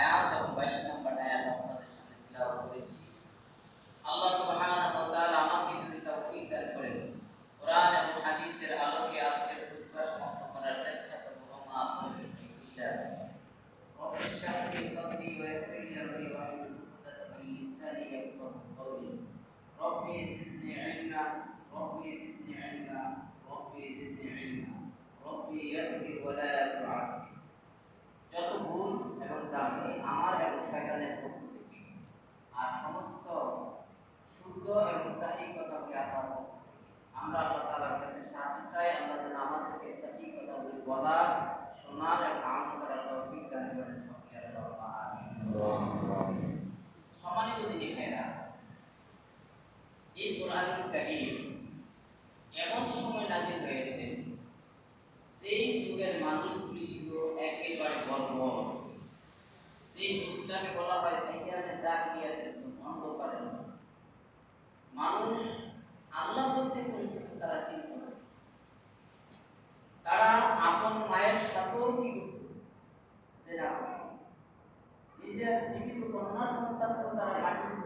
আয়াত এবং বাইশ নম্বর আয়াত এই কোরআনুল কারীম এমন সময় নাজিল হয়েছে যেই যুগের মানুষগুলি ছিল একেবারে বর্বর। সেই যুগটাকে বলা হয় জাহিলিয়াতের যুগ, অন্ধকারের। মানুষ আল্লাহ বলতে কোনো কিছু তারা চিনত তারা আপন মায়ের সাথেও কি নিজের জীবিত কন্যা সন্তানকেও তারা সুদ,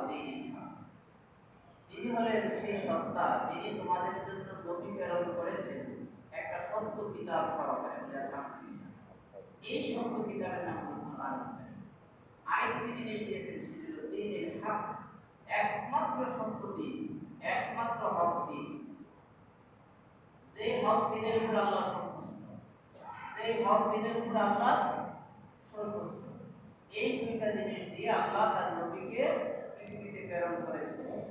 তিনি হলেন সেই সত্তা যিনি তোমাদের জন্য নবী প্রেরণ করেছেন, একটা সত্য কিতাব সহকারে বলে এই সত্য কিতাবের নাম হল আরেকটি জিনিস দিয়েছেন সেটি হল হক। একমাত্র সত্য দিন, একমাত্র হক দিন। হক দিনের উপর আল্লাহ সন্তুষ্ট হক দিনের উপর আল্লাহ সন্তুষ্ট। এই দুইটা জিনিস দিয়ে আল্লাহ তার নবীকে পৃথিবীতে প্রেরণ করেছেন। নবী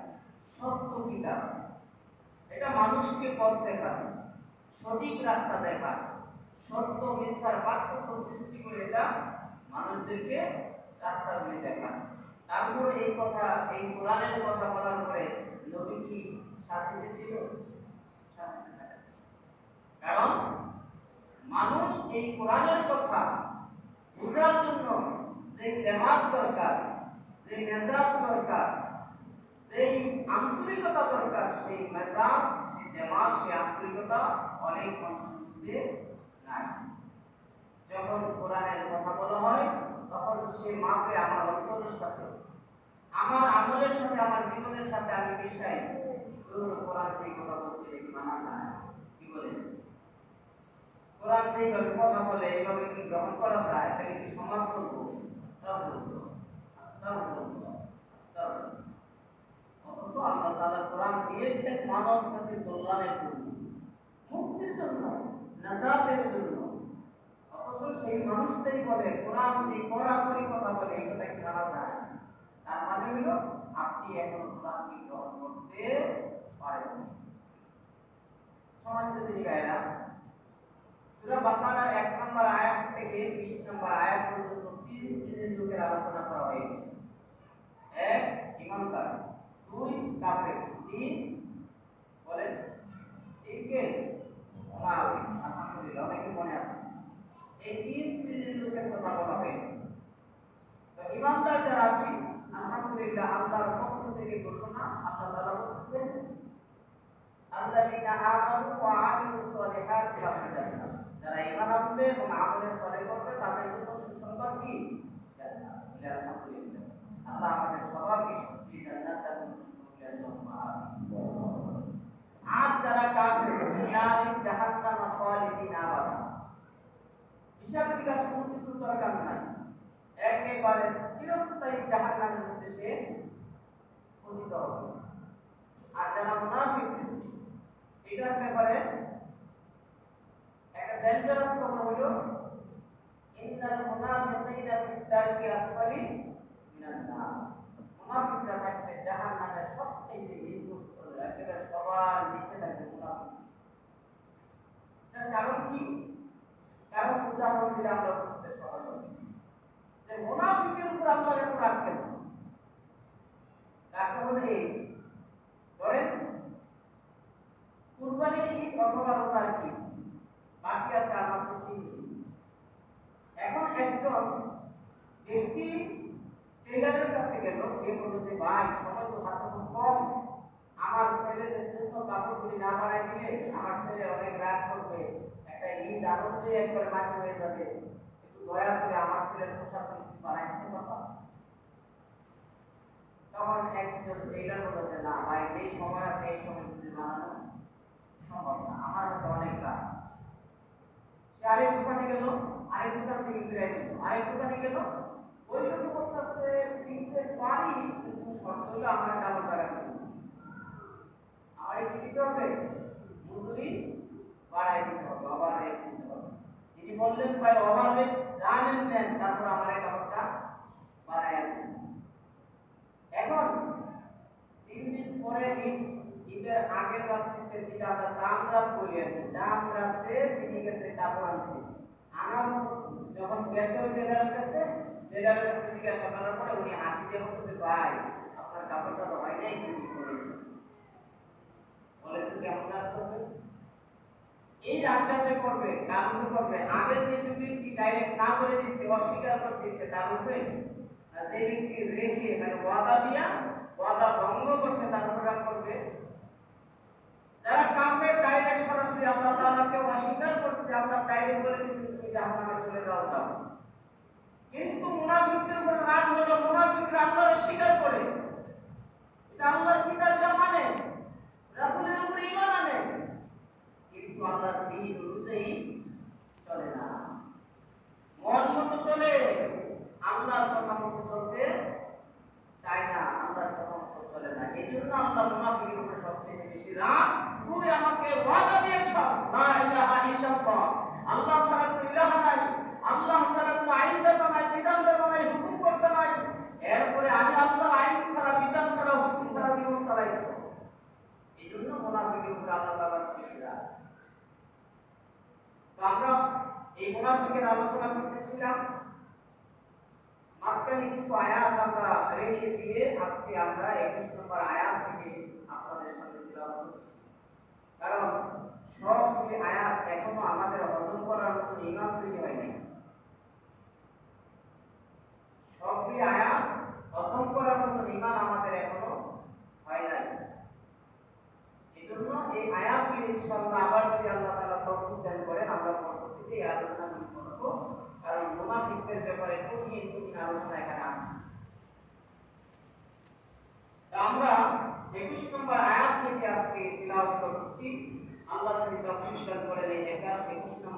সত্য কিতাব। এটা মানুষকে পথ দেখায় সঠিক রাস্তা দেখায় সত্য মিথ্যার পার্থক্য সৃষ্টি করে এটা মানুষদেরকে রাস্তাগুলি দেখায় তারপর এই কথা, এই কোরআনের কথা বলার পরে নবী কি ছিল। কারণ মানুষ এই কোরআনের কথা বোঝার জন্য যে দেমাগ দরকার, যে মেজাজ দরকার সেই আন্তরিকতা দরকার, সেই মেজাজ, সেই দেমাগ সেই আন্তরিকতা অনেক মধ্যে নাই। যখন কোরআনের কথা বলা হয়, তখন সে মাপে আমার অন্তরের সাথে, আমার আমলের সাথে, আমার জীবনের সাথে আমি মিশাই। কোরআন সেই কথা বলছে মানা যায় কি বলেন? কোরআন যেইভাবে কথা বলে, এইভাবে কি গ্রহণ করা যায়? তাহলে কি সমাজ চলবো আস্তাগফিরুল্লাহ আস্তাগফিরুল্লাহ আস্তাগফিরুল্লাহ অথচ আল্লাহ তাআলা কোরআন দিয়েছেন জন্য, মুক্তির মানা 1 নম্বর আয়াত থেকে 20 নম্বর আয়াত পর্যন্ত তিন শ্রেণির লোকের আলোচনা করা হয়েছে। এক ইমানদার দুই কাফের তিন, বলেন, তিনকে আলহামদুলিল্লাহ, অনেকে মনে আছে। এই তিন শ্রেণির লোকের কথা বলা হয়েছে। তো ইমানদার যারা আছি, আলহামদুলিল্লাহ, আল্লাহর পক্ষ থেকে ঘোষণা, আল্লাহ তাআলা বলছেন জান্নাত। যারা ঈমান আনবে এবং করবে, তাদের জন্য সুসংবাদ কি? আল্লাহ আমাদের সবাইকে সুখী জান্নাত দান করুন আর যারা কাফের নারী জাহান্নাম খালিদিন আবাদা হিসাব নিকাশ কোনো কিছুর দরকার নাই একেবারে চিরস্থায়ী জাহান্নামের মধ্যে সে পতিত হবে আর যারা মুনাফিক এটার ব্যাপারে একটা ডেঞ্জারাস কথা হলো ইন্নাল মুনাফিকিনা ফি দারকি আসফালি মিনান নার মুনাফিকরা থাকবে জাহান্নামের সবচেয়ে নিম্ন স্তরে একেবারে সবার নিচে থাকবে মুনাফিক তার কারণ কি কারণ উদাহরণ দিলে আমরা বুঝতে সহজ হবে যে মুনাফিকের উপর আল্লাহ এত রাখবেন আমার ছেলেদের জন্য কাপড়গুলি না বানাই দিলে আমার ছেলে অনেক রাগ করবে। একটা ঈদ আনন্দে একবার মাটি হয়ে যাবে। একটু দয়া করে আমার ছেলের পোশাক কি বানাই দিতে পারবা তখন যে, না ভাই সময় আছে এই সময় যদি বানানো সম্ভব না। আমার অনেক কাজ। সে আরেক দোকানে গেল, আরেক দোকান থেকে ফিরে দিল আরেক দোকানে গেল। ওই বলতেছে, কিনতে পারি, কিন্তু শর্ত হলো আমার ডাবল টাকা। আমার কি হবে মজুরি বাড়াই দিতে হবে ওভার রেট দিতে হবে। বললেন, ভাই ওভার রেট জানেন দেন, তারপর আমার এই কাপড়টা বাড়াই দিন এখন তিন দিন পরে ঈদ ঈদের আগের রাত্রিতে যেটা আমরা জামরাত বলি আর কি, জামরাতে তিনি গেছে কাপড় আনতে। আনার যখন গেছে ওই জেলার কাছে জেলার কাছে জিজ্ঞাসা করার পরে উনি হাসি দিয়ে বলতেছে, ভাই, আপনার কাপড়টা তো হয় নাই কি করে বলে, তো কেমন করবে? এই রাতটা যে করবে কার করবে। আগে যে কি ডাইরেক্ট না করে দিচ্ছে অস্বীকার করতেছে তার উপরে যে ব্যক্তি রেখে মানে ওয়াদা দিয়া, ওয়াদা ভঙ্গ করছে, তার উপরে করবে। যারা কাফের ডাইরেক্ট সরাসরি আল্লাহ তাআলাকে অস্বীকার করছে আমরা ডাইরেক্ট বলে দিয়েছে, তুমি জাহান্নামে চলে যাও। কিন্তু মুনাফিকদের উপর রাগ হলো মুনাফিকরা আল্লাহর স্বীকার করে এটা আল্লাহর কিতাবটা মানে রাসূলের উপর ঈমান আনে কিন্তু আল্লাহর দিন অনুযায়ী চলে না মন মতো চলে আল্লাহর কথা মতো চলতে চায় না আল্লাহর কথা মতো চলে না এই জন্য আল্লাহ মুনাফিকের উপরে সবচেয়ে বেশি রাগ তুই আমাকে ওয়াদা দিয়েছ লা ইলাহা ইল্লাল্লাহ আল্লাহ ছাড়া তো ইলাহা নাই আল্লাহ ছাড়া কোনো আইন দাতা নাই বিধান দাতা নাই হুকুম করতে নাই এরপরে আমি আল্লাহর আইন ছাড়া বিধান ছাড়া হুকুম ছাড়া জীবন চালাইছো এই জন্য মুনাফিকের উপরে আল্লাহ তাআলার বেশি রাগ তো আমরা এই মুনাফিকের আলোচনা করতেছিলাম। মাঝখানে কিছু আয়াত আমরা রেখে দিয়ে আজকে আমরা একুশ নম্বর আয়াত থেকে আপনাদের সামনে করছি। কারণ সবগুলি আয়াত এখনও আমাদের হজম করার মতো ইমান তৈরি হয়নি।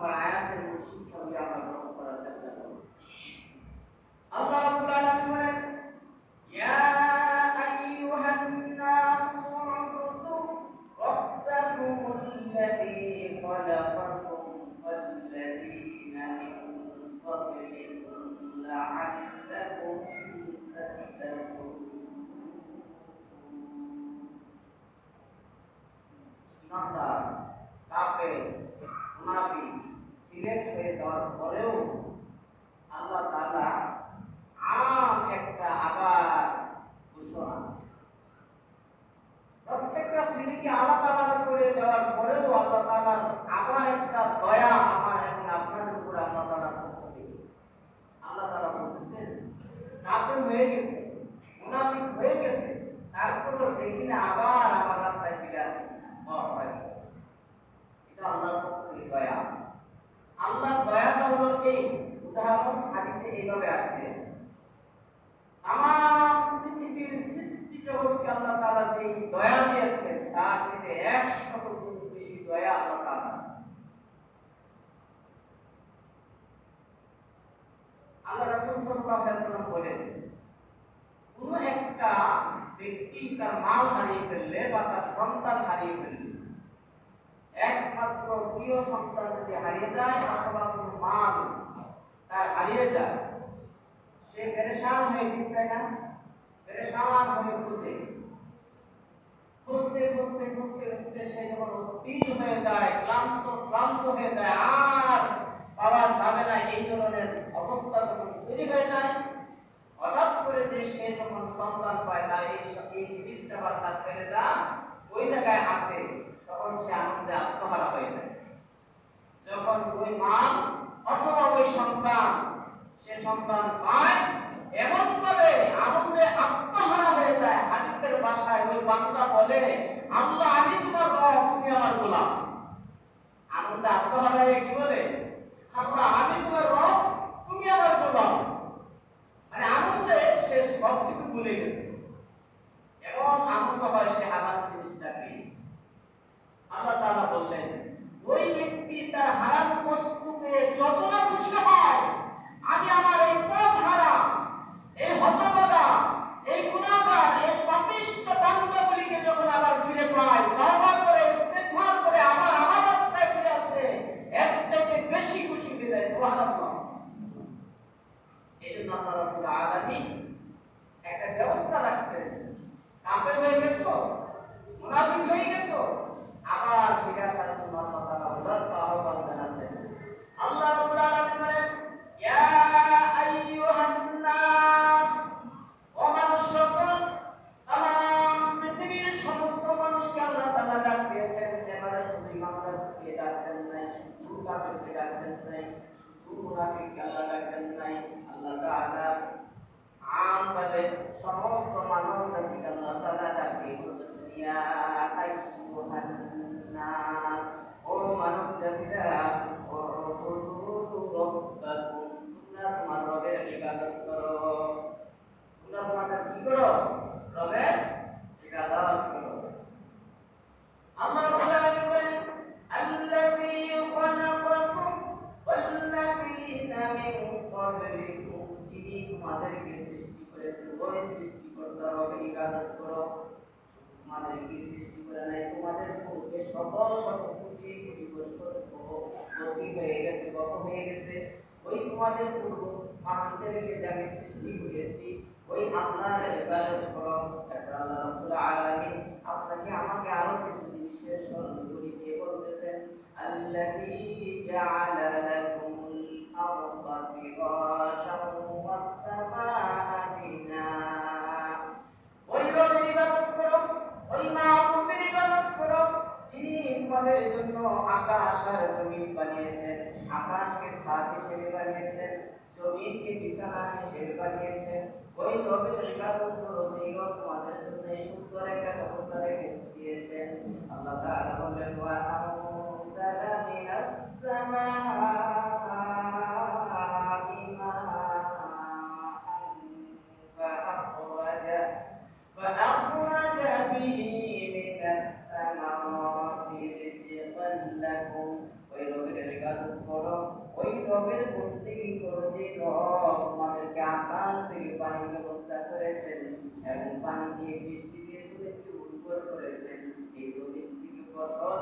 معاك المشرك ويعمل معه فلا الله رب العالمين يا أيها الناس اعبدوا ربكم الذي خلقكم والذين من قبلكم لعلكم تتقون Nada, café, una. হয়ে যাওয়ার পরেও আল্লাহ তাআলা আম একটা আবার ঘোষণা প্রত্যেকটা শ্রেণীকে আলাদা আলাদা করে দেওয়ার পরেও আল্লাহ তাআলার আবার একটা দয়া আমার এবং আপনাদের উপর আল্লাহ তাআলার পক্ষ থেকে আল্লাহ তাআলা বলতেছেন কাফের হয়ে গেছে মুনাফিক হয়ে গেছে তারপরেও দেখি না আবার আমার রাস্তায় ফিরে আসে মত হয় এটা আল্লাহর পক্ষ থেকে দয়া আল্লাহর দয়াটা হলো এই উদাহরণ হাদিসে এইভাবে আসছে আমার পৃথিবীর সৃষ্টি জগৎকে আল্লাহ তাআলা যে দয়া দিয়েছেন, তার থেকে একশত গুণ বেশি দয়া আল্লাহ তাআলা। রাসূল সাল্লাল্লাহু বলেন, কোন একটা ব্যক্তি তার মাল হারিয়ে ফেললে বা তার সন্তান হারিয়ে ফেললে, একমাত্র প্রিয় সন্তান যদি হারিয়ে যায়, অথবা কোনো মাল তার হারিয়ে যায় সে পেরেশান হয়ে পিছায় না, পেরেশান হয়ে খুঁজে। খুঁজতে খুঁজতে খুঁজতে খুঁজতে সে যখন অস্থির হয়ে যায়, ক্লান্ত, শ্রান্ত হয়ে যায়, আর পাওয়া যাবে না এই ধরনের অবস্থা যখন তৈরি হয়ে যায়, হঠাৎ করে যে সে যখন সন্তান পায়, তার এই এই জিনিসটা বা তার ছেলেটা ওই জায়গায় আছে তখন সে আনন্দে আত্মহারা হয়ে যায়। যখন ওই মা অথবা ওই সন্তান, সে সন্তান পায় এমন ভাবে আনন্দে আত্মহারা হয়ে যায়। হাদিসের ভাষায় ওই বান্দা বলে, আল্লাহ, আমি তোমার রব, তুমি আমার গোলাম। আনন্দে আত্মহারা হয়ে কি বলে? আল্লাহ, আমি তোমার রব, তুমি আমার গোলাম। মানে আনন্দে সে সব কিছু ভুলে গেছে। এমন আনন্দ হয় সে হারানো জিনিসটা পেয়ে আল্লাহ তাআলা বললেন ওই ব্যক্তি তার হারানো বস্তুকে যত না খুশি হয়, আমি আমার এই পথ হারা এই হতবাদা এই গুণাগার, এই পাপিষ্ট বান্দাগুলিকে যখন আবার ফিরে পাই তওবা করে ইস্তেগফার করে আবার আমার রাস্তায় ফিরে আসে এর চাইতে বেশি খুশি হয়ে যায় সুবহানাল্লাহ এই জন্য আল্লাহ রাব্বুল আলামিন একটা ব্যবস্থা রাখছেন কাফের হয়ে গেছো মুনাফিক হয়ে গেছো আবার ফিরে আসার জন্য আল্লাহ তাআলা উদাত্ত আহ্বান জানাচ্ছেন আল্লাহ রাব্বুল আলামিন বলেন ইয়া আইয়ুহান নাস ও মানুষ সকল তাম পৃথিবীর সমস্ত মানুষকে আল্লাহ তাআলা ডাক দিয়েছেন এবারে শুধু ইমানদারকে ডাকতেন নাই শুধু কাফেরকে ডাকতেন নাই শুধু মুনাফিককে আল্লাহ ডাকতেন নাই আল্লাহ তাআলা আমভাবে সমস্ত মানব জাতিকে আল্লাহ তাআলা ডাকে বলতেছেন ইয়া আইয়ুহান নাস ও মানব জাতিরা ও রব্বুদু রব্বাকুম তোমরা তোমার রবের ইবাদত করো তোমরা তোমাদের কি করো রবের ইবাদত করো আল্লাহ রাব্বুল আলামিন বলেন আল্লাযী খালাকাকুম ওয়াল্লাযীনা মিন ক্বাবলিকুম যিনি তোমাদেরকে সৃষ্টি করেছেন ওই সৃষ্টিকর্তা রবের ইবাদত করো তোমাদেরকে সৃষ্টি করে নাই তোমাদের পূর্বে শত শত কোটি কোটি বছর গতি হয়ে গেছে গত হয়ে গেছে ওই তোমাদের পূর্ব মানুষদেরকে যাকে সৃষ্টি করেছি ওই আল্লাহর ইবাদত করো তারপর আল্লাহ রাব্বুল আলামিন আপনাকে আমাকে আরও কিছু জিনিসের স্মরণ করিয়ে দিয়ে বলতেছেন আল্লাযী জাআলা লাকুমুল আরদা ফিরাশান ওয়াস সামাআ বিনাআ ওই রবের জমিন বানিয়েছেন, আকাশকে ছাদ হিসেবে বানিয়েছেন, জমিনকে বিছানা হিসেবে বানিয়েছেন। ওই জন্য সুন্দর একটা ব্যবস্থা রেখে দিয়েছেন। আল্লাহ তাআলা রবের বন্দেগী রব তোমাদেরকে আকাশ থেকে পানির ব্যবস্থা করেছেন এবং পানি দিয়ে বৃষ্টি দিয়ে উর্বর করেছেন এই জমি থেকে ফসল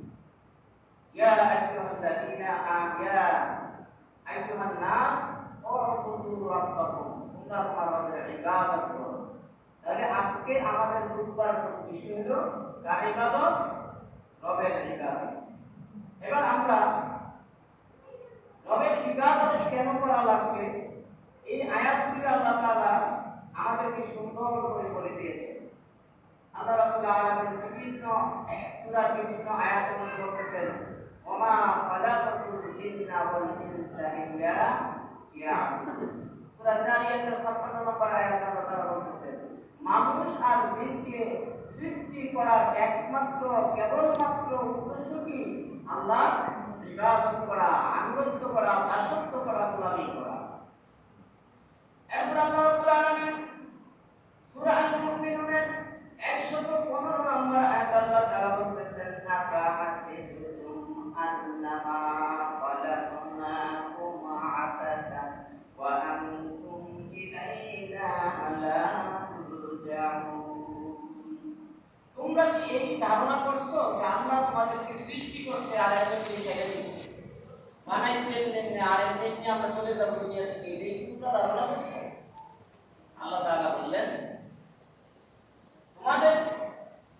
ইয়া আইয়ুহাল্লাযীনা ইয়া আইয়ুহান নাস উবুদু রাব্বাকুম তোমরা তোমার রবের ইবাদত তাহলে আজকে আমাদের বুধবার বিষয় হলো কার ইবাদত রবের ইবাদত এবার আমরা রবের ইবাদত কেন করা লাগবে এই আয়াতগুলি আল্লাহ তাআলা আমাদেরকে সুন্দর করে বলে দিয়েছেন আল্লাহ রাব্বুল আলামিন বিভিন্ন সূরার বিভিন্ন আয়াতের মধ্যে খালাকাতুল জিন্না ওয়াল ইনসা ইল্লা ইয়াবুদুন সূরা জারিয়াতের 56 নম্বর মানুষ আর জিনকে সৃষ্টি করার একমাত্র, কেবলমাত্র উদ্দেশ্য কি? আল্লাহ ইবাদত করা, আনুগত্য করা, দাসত্ব করা, গোলামি করা। এরপর আল্লাহ রাব্বুল আলামিন সূরা আল-মুমিনুনের 115 নম্বর আয়াত আল্লাহ তাআলা বলতেছেন তোমরা কি এই ধারণা করছ যে আল্লাহ তোমাদেরকে সৃষ্টি করছে আর একজন বানাইছেন এমনি আর এমনি আমরা চলে যাব দুনিয়া থেকে এই তোমরা ধারণা করছ আল্লাহ তাআলা বললেন তোমাদের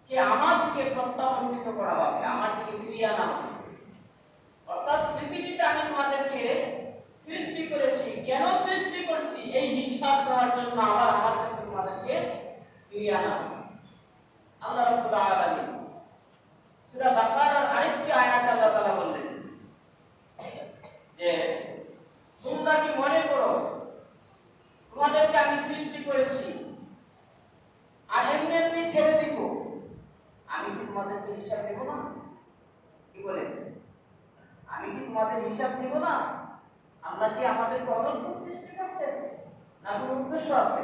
কে আমার দিকে প্রত্যাবর্তিত করা হবে আমার দিকে ফিরিয়ে আনা হবে অর্থাৎ পৃথিবীতে আমি তোমাদেরকে সৃষ্টি করেছি কেন সৃষ্টি করছি এই হিসাব দেওয়ার জন্য আবার আমার কাছে তোমাদেরকে যে মনে করো আমি সৃষ্টি করেছি আর এমনি এমনি ছেড়ে দিব আমি কি তোমাদেরকে হিসাব দেব না কি বলে আমি কি তোমাদের হিসাব দেব না আল্লাহ কি আমাদেরকে অনর্থক সৃষ্টি করছেন না কোনো উদ্দেশ্য আছে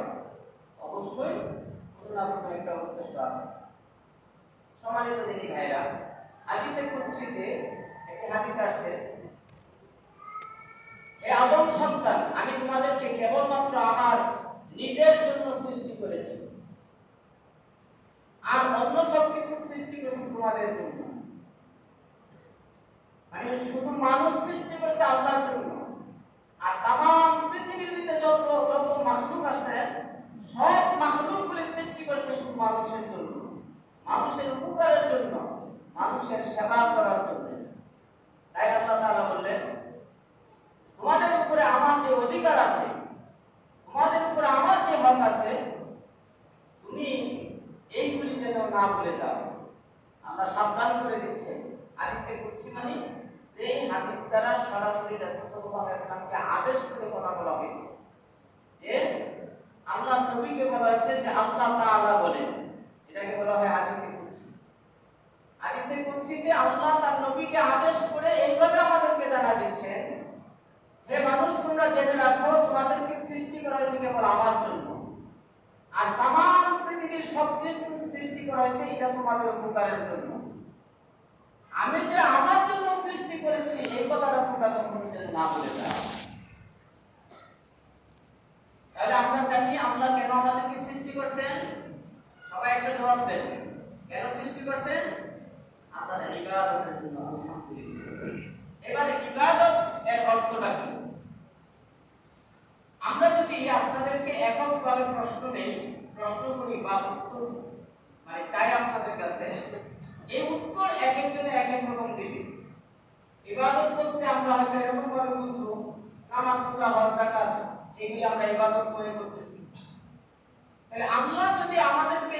অবশ্যই কোনো না কোনো একটা উদ্দেশ্য আছে সম্মানিত দিদি ভাইরা হাদিসে কুদসিতে একটি হাদিস আসছে হে আদম সন্তান আমি তোমাদেরকে কেবলমাত্র আমার নিজের জন্য সৃষ্টি করেছি আর অন্য সব কিছু সৃষ্টি করেছি তোমাদের জন্য মানে শুধু মানুষ সৃষ্টি করেছে আল্লাহর জন্য আর তাম পৃথিবীর ভিতরে যত যত মাহলুক আছে সব মাহলুক গুলি সৃষ্টি করেছে শুধু মানুষের জন্য মানুষের উপকারের জন্য মানুষের সেবা করার জন্য তাই আল্লাহ তাআলা বললেন তোমাদের উপরে আমার যে অধিকার আছে তোমাদের উপরে আমার যে হক আছে তুমি এইগুলি যেন না ভুলে যাও আল্লাহ সাবধান করে দিচ্ছে হাদিসে করছি মানে সেই হাদিস দ্বারা সরাসরি রাসূল সাল্লাল্লাহু আলাইহি ওয়াসাল্লামকে আদেশ করে কথা বলা হয়েছে যে আল্লাহ নবীকে বলা হয়েছে যে আল্লাহ তাআলা বলেন এটাকে বলা হয় হাদিসে কুদসি হাদিসে কুদসিতে আল্লাহ তার নবীকে আদেশ করে এইভাবে আমাদেরকে জানা দিচ্ছেন হে মানুষ তোমরা জেনে রাখো তোমাদেরকে সৃষ্টি করা হয়েছে কেবল আমার জন্য আর তাম পৃথিবীর সব কিছু সৃষ্টি করা হয়েছে এটা তোমাদের উপকারের জন্য। আমি যে আমার জন্য সৃষ্টি করেছি, এই কথাটা তোমরা কখনো যেন না বলে তাহলে আমরা জানি, আল্লাহ কেন আমাদেরকে সৃষ্টি করছেন? সবাই একটা জবাব দেন। কেন সৃষ্টি করছেন? আপনাদের ইবাদতের জন্য এবারে ইবাদত এর অর্থটা কি? আমরা যদি আপনাদেরকে এককভাবে প্রশ্ন নেই প্রশ্ন করি বা উত্তর মানে চাই আপনাদের কাছে, এই উত্তর এক একজনে এক এক রকম দিবে। ইবাদত করতে আমরা হয়তো এরকম ভাবে বুঝব নামাজ পড়া হজ, যাকাত, এগুলি আমরা ইবাদত করে করতেছি। তাহলে আল্লাহ যদি আমাদেরকে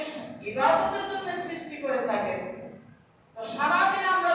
ইবাদতের জন্য সৃষ্টি করে থাকে তো সারাদিন আমরা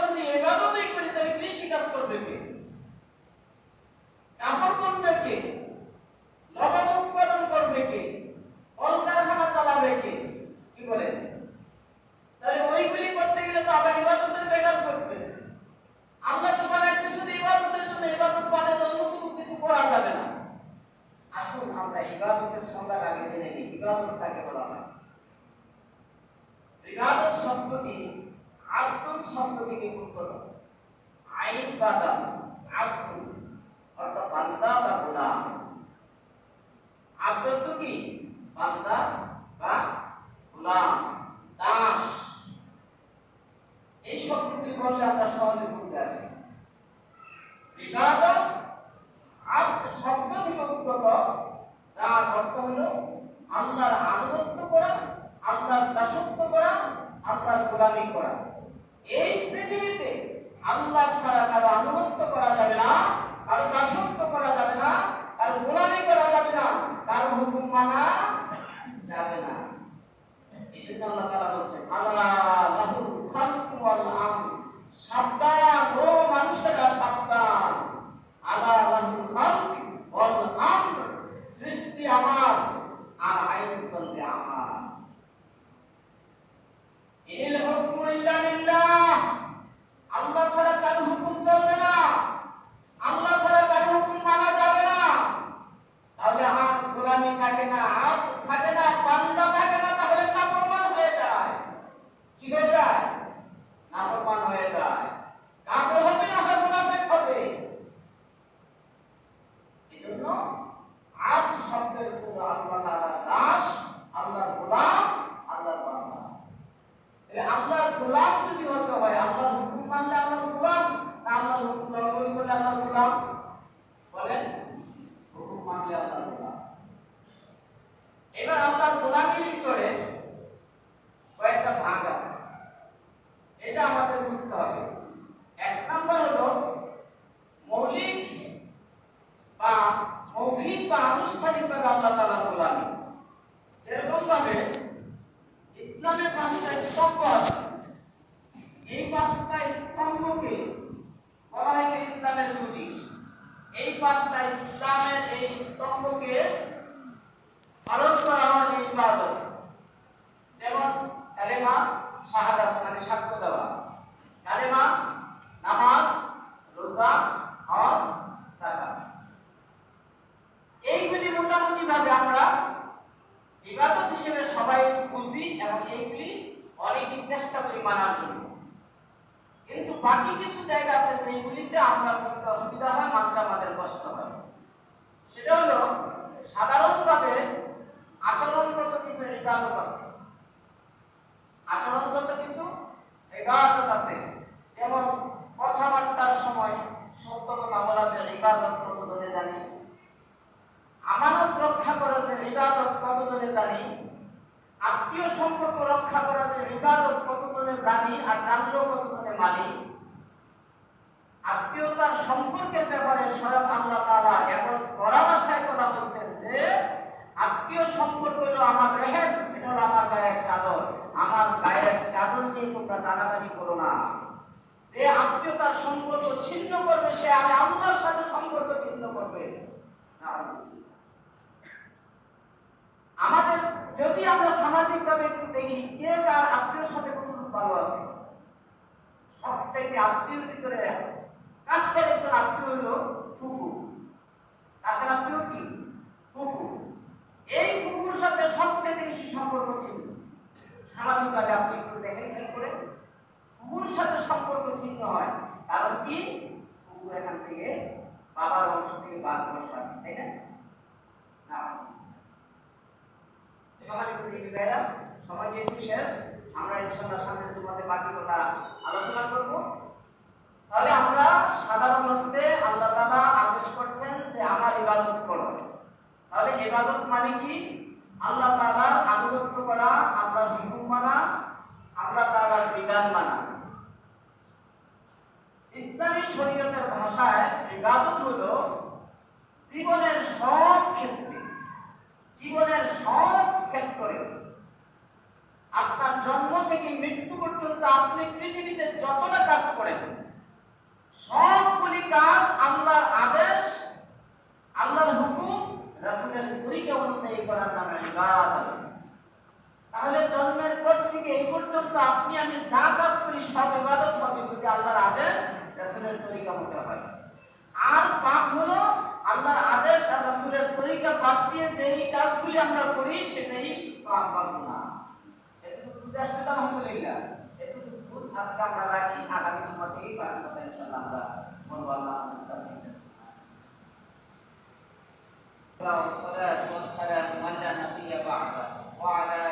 ganar. ইসলামের পাঁচটা স্তম্ভ আছে। এই পাঁচটা স্তম্ভকে বলা হয়েছে ইসলামের খুঁটি এই পাঁচটা ইসলামের এই স্তম্ভকে পালন করা হয় ইবাদত, যেমন কালেমা শাহাদাত মানে সাক্ষ্য দেওয়া। কালেমা নামাজ, রোজা, হজ, যাকাত। এইগুলি মোটামুটি ভাবে আমরা সবাই বুঝি এবং এইগুলি অনেকেই চেষ্টা করি মানার জন্য। কিন্তু বাকি কিছু জায়গা আছে যেগুলিতে আমরা বুঝতে অসুবিধা হয়, মানতে আমাদের কষ্ট হয়। সেটা হলো, সাধারণভাবে আচরণগত কিছু ইবাদত আছে। আচরণগত কিছু ইবাদত আছে যেমন কথাবার্তার সময় সত্য কথা বলা যে ইবাদত কত ধরে জানি আমানত রক্ষা করা যে ইবাদত কত ধরে জানি আত্মীয় সম্পর্ক রক্ষা করা যে ইবাদত কত ধরে জানি আর জানলেও কত ধরে মানি আত্মীয়তার সম্পর্কের ব্যাপারে স্বয়ং আল্লাহ তাআলা এমন কড়া ভাষায় কথা বলছেন যে আত্মীয় সম্পর্ক হলো আমার রেহেন এটা হলো আমার গায়ের চাদর আমার গায়ের চাদর নিয়ে তোমরা টানাটানি করো না যে আত্মীয়তার সম্পর্ক ছিন্ন করবে সে আমি আল্লাহর সাথে সম্পর্ক ছিন্ন করবে আমাদের যদি আমরা সামাজিকভাবে একটু দেখি কে কার আত্মীয়র সাথে কতটুকু ভালো আছে সবচাইতে আত্মীয়ের ভিতরে কাছের একজন আত্মীয় হলো ফুফু কাছের আত্মীয় কি ফুফু এই ফুফুর সাথে সবচেয়ে বেশি সম্পর্ক ছিল সামাজিকভাবে আপনি একটু দেখেন খেয়াল করে ফুফুর সাথে সম্পর্ক ছিন্ন হয় কারণ কি এখান থেকে বাবার অংশ থেকে বাদ তাই না? না সমাজে প্রতিনিধি ভাইরা সময় যেহেতু শেষ, আমরা ইনশাল্লাহ সামনে তোমাদের বাকি কথা আলোচনা করব তাহলে আমরা সাধারণ অর্থে আল্লাহ তাআলা আদেশ করছেন যে আমার ইবাদত করো তাহলে ইবাদত মানে কি আল্লাহ তাআলার আনুগত্য করা আল্লাহর হুকুম মানা আল্লাহ তাআলার বিধান মানা ইসলামী শরীয়তের ইবাদত হলো জীবনের সব ক্ষেত্রে, জীবনের সব সেক্টরে। আপনার জন্ম থেকে মৃত্যু পর্যন্ত আপনি পৃথিবীতে যতটা কাজ করেন, সবগুলি কাজ আল্লাহর আদেশ, আল্লাহর হুকুম, রাসূলের তরিকা অনুযায়ী করার নামে তাহলে জন্মের পর থেকে এই পর্যন্ত আপনি, আমি যা কাজ করি সব ইবাদত হবে যদি আল্লাহর আদেশ, রাসূলের তরিকা মতো হয় আর পাপ হলো আল্লাহর আদেশ আর রাসূলের তরিকা বাদ দিয়ে যেই কাজগুলি আমরা করি সেটাই পাপ বা গুনাহ এটুকু বুঝে আসলে আলহামদুলিল্লাহ এটুকু বুঝ আজকে আমরা রাখি আগামী জুমা থেকেই পালন করতে ইনশাআল্লাহ আমরা বলবো আল্লাহ আমাদের তৌফিক দান। والصلاة والسلام على لا نبي بعده وعلى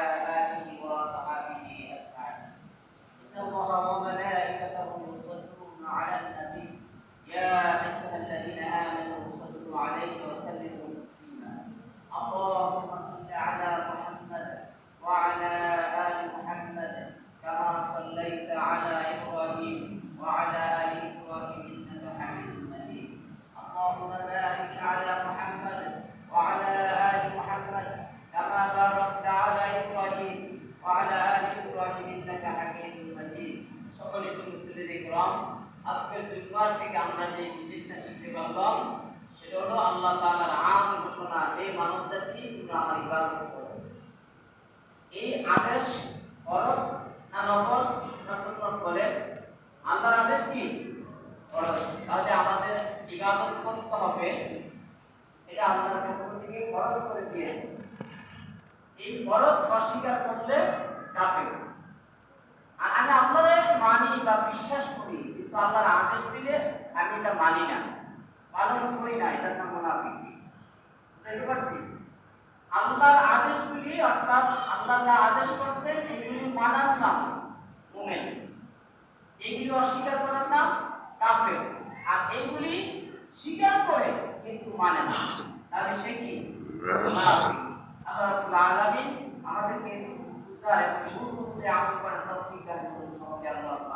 আল্লাহ আদেশ করছেন এগুলি মানার নাম মুমিন। এগুলি অস্বীকার করার নাম কাফের। আর এগুলি স্বীকার করে কিন্তু মানে না। তাহলে সে কি? আল্লাহ আলামিন আমাদেরকে বুঝায় ভুল বুঝে আমল করার তৌফিক দান করুন সবাইকে আল্লাহ।